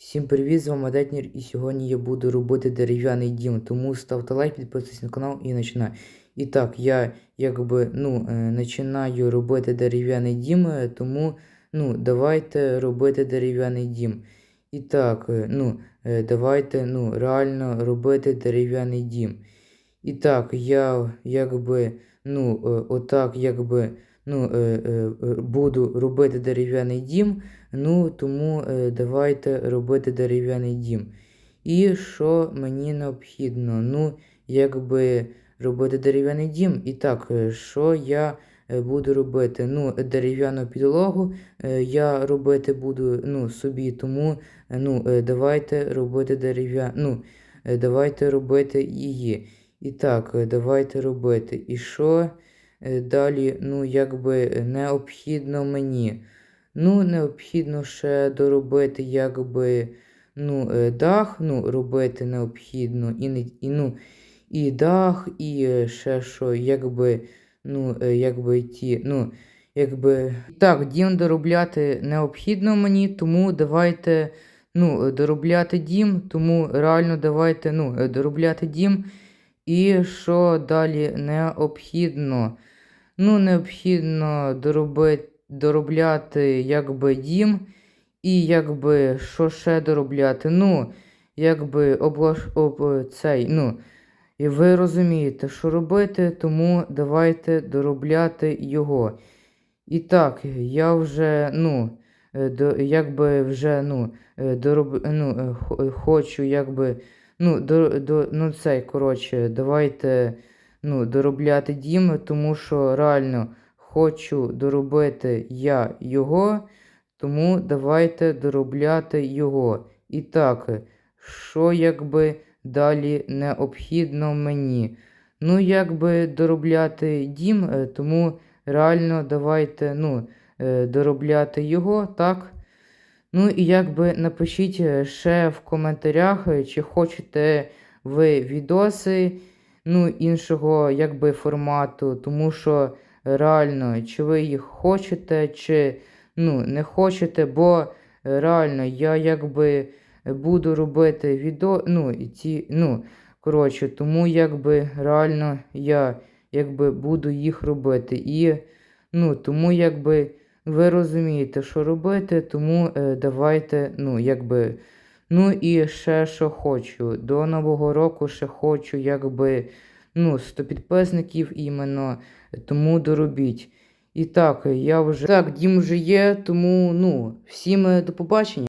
Всім привіт, з вами Детнір, і сьогодні я буду робити дерев'яний дім, тому ставте лайк, підписуйтесь на канал і починаю. І так, я якби ну, е, починаю робити дерев'яний дім, е, тому ну, давайте робити дерев'яний дім. І так, е, ну, давайте ну, реально робити дерев'яний дім. І так, я якби, ну, отак, якби, ну, е, е, е, буду робити дерев'яний дім. Ну, тому давайте робити дерев'яний дім. І що мені необхідно? Ну, якби робити дерев'яний дім. І так, що я буду робити? Ну, дерев'яну підлогу я робити буду ну, собі, тому ну, давайте робити дерев'яну. Ну, давайте робити її. І так, давайте робити. І що далі, ну, якби необхідно мені? Ну, необхідно ще доробити, якби, ну, е, дах, ну, робити необхідно, і, і, ну, і дах, і е, ще що, якби, ну, е, якби ті, ну, якби. Так, дім доробляти необхідно мені, тому давайте, ну, е, доробляти дім, тому реально давайте, ну, е, доробляти дім. І що далі необхідно? Ну, необхідно доробити, доробляти якби дім. І якби що ще доробляти? Ну, якби облаш... об... цей, ну, і ви розумієте, що робити, тому давайте доробляти його. І так, я вже, ну, е, до, якби вже, ну, е, дороб... ну, е, хо- хочу, якби, ну, до, до, ну, цей, коротше, давайте, ну, доробляти дім, тому що реально хочу доробити я його, тому давайте доробляти його. І так, що якби далі необхідно мені? Ну, якби доробляти дім, е, тому реально давайте, ну, е, доробляти його, так? Ну і якби напишіть е, ще в коментарях, чи хочете ви відоси, ну, іншого якби формату, тому що реально, чи ви їх хочете, чи ну, не хочете, бо реально я якби буду робити відео, ну, і ці, ну, коротше, тому якби реально я якби буду їх робити. І ну, тому якби ви розумієте, що робити, тому е, давайте, ну, якби. Ну і ще що хочу. До Нового року ще хочу, якби, ну, 100 підписників іменно, тому доробіть. І так, я вже. Так, дім вже є, тому, ну, всім до побачення.